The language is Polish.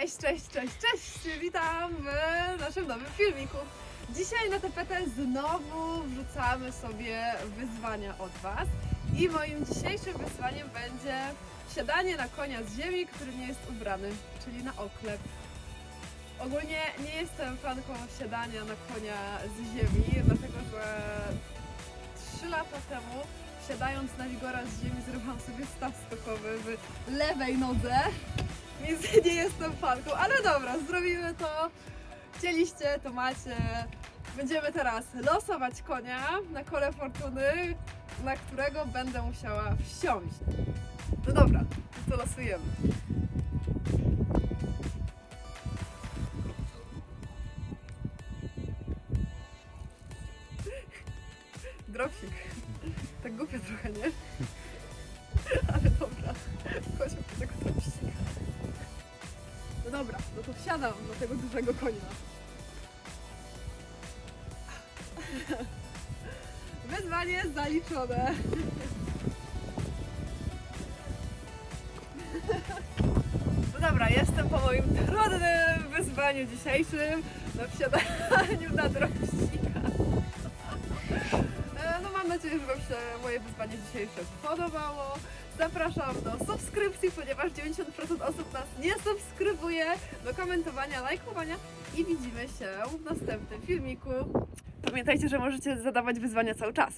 Cześć, cześć, cześć, cześć! Witam w naszym nowym filmiku. Dzisiaj na tapetę znowu wrzucamy sobie wyzwania od Was. I moim dzisiejszym wyzwaniem będzie siadanie na konia z ziemi, który nie jest ubrany, czyli na oklep. Ogólnie nie jestem fanką siadania na konia z ziemi, dlatego że 3 lata temu siadając na Wigora z ziemi zrobiłam sobie staw skokowy w lewej nodze, więc nie jestem fanką, ale dobra, zrobimy to. Chcieliście, to macie. Będziemy teraz losować konia na kole fortuny, na którego będę musiała wsiąść. No dobra, to losujemy. Dropsik. Tak głupio trochę, nie? No wsiadam do tego dużego konia. Wyzwanie zaliczone. No dobra, jestem po moim trudnym wyzwaniu dzisiejszym na wsiadaniu na dropsika. Nadzieję, że Wam się moje wyzwanie dzisiejsze podobało. Zapraszam do subskrypcji, ponieważ 90% osób nas nie subskrybuje, do komentowania, lajkowania i widzimy się w następnym filmiku. Pamiętajcie, że możecie zadawać wyzwania cały czas.